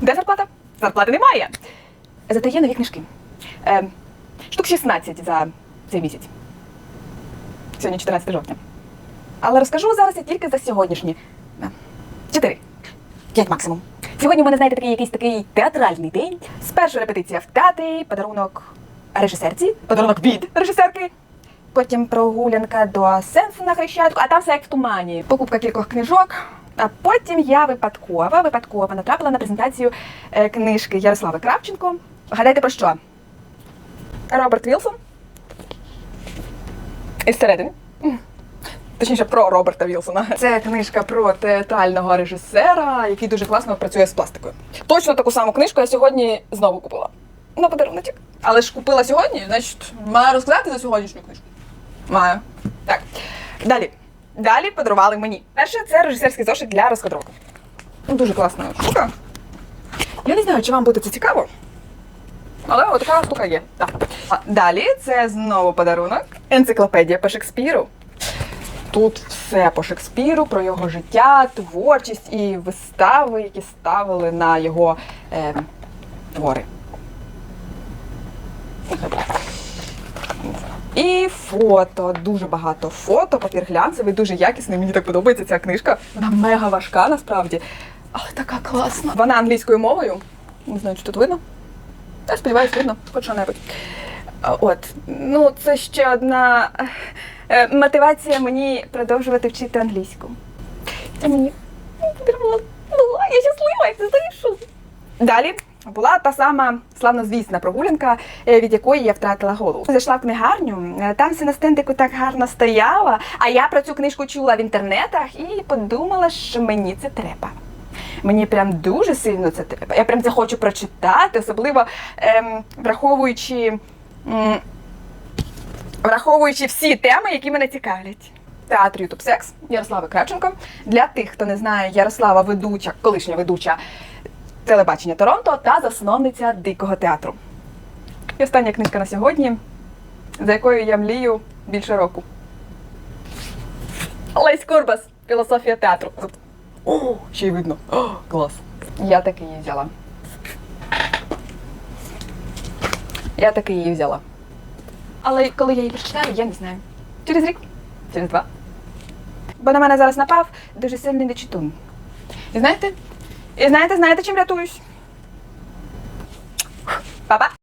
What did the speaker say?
Де зарплата? Зарплати немає. Зате є нові книжки. Е, штук 16 за цей місяць. Сьогодні 14 жовтня. Але розкажу зараз я тільки за сьогоднішні. Е, Чотири. П'ять максимум. Сьогодні у мене, знаєте, такий якийсь такий театральний день. Спершу репетиція в театрі, подарунок режисерці, подарунок від режисерки. Потім прогулянка до сенсу на хрещатку, а там все як в тумані. Покупка кількох книжок. А потім я випадково, випадково натрапила на презентацію е, книжки Ярослави Кравченко. Гадайте про що? Роберт Вілсон. Із середини. Точніше, про Роберта Вілсона. Це книжка про театрального режисера, який дуже класно працює з пластикою. Точно таку саму книжку я сьогодні знову купила. На подаруночок. Але ж купила сьогодні, значить, маю розказати за сьогоднішню книжку. Маю. Так. Далі. Далі подарували мені. Перше, це режисерський зошит для розкадровки. Ну, Дуже класна штука. Я не знаю, чи вам буде це цікаво. Але от така штука є. Так. А далі це знову подарунок. Енциклопедія по Шекспіру. Тут все по Шекспіру, про його життя, творчість і вистави, які ставили на його е, твори. І фото, дуже багато фото, папір глянцевий, дуже якісний. Мені так подобається ця книжка. Вона мега важка насправді, але така класна. Вона англійською мовою. Не знаю, чи тут видно. Я сподіваюся, видно, хоч що-небудь. От, ну це ще одна е, мотивація мені продовжувати вчити англійську. Це мені. Я щаслива, як ти. Далі була та сама славнозвісна прогулянка, е, від якої я втратила голову. Зайшла в книгарню, е, там все на стендику так гарно стояла, а я про цю книжку чула в інтернетах і подумала, що мені це треба. Мені прям дуже сильно це треба. Я прям це хочу прочитати, особливо ем, враховуючи, м, враховуючи всі теми, які мене цікавлять. Театр Ютуб Секс Ярослава Кравченко. Для тих, хто не знає, Ярослава ведуча, колишня ведуча телебачення Торонто та засновниця дикого театру. І остання книжка на сьогодні, за якою я млію більше року. Лесь Курбас. Філософія театру. О, ще й видно. О, клас. Я таки її взяла. Я таки її взяла. Але коли я її прочитаю, я не знаю. Через рік, через два. Бо на мене зараз напав дуже сильний нечитун. І знаєте? І знаєте, знаєте, чим рятуюсь? Па-па!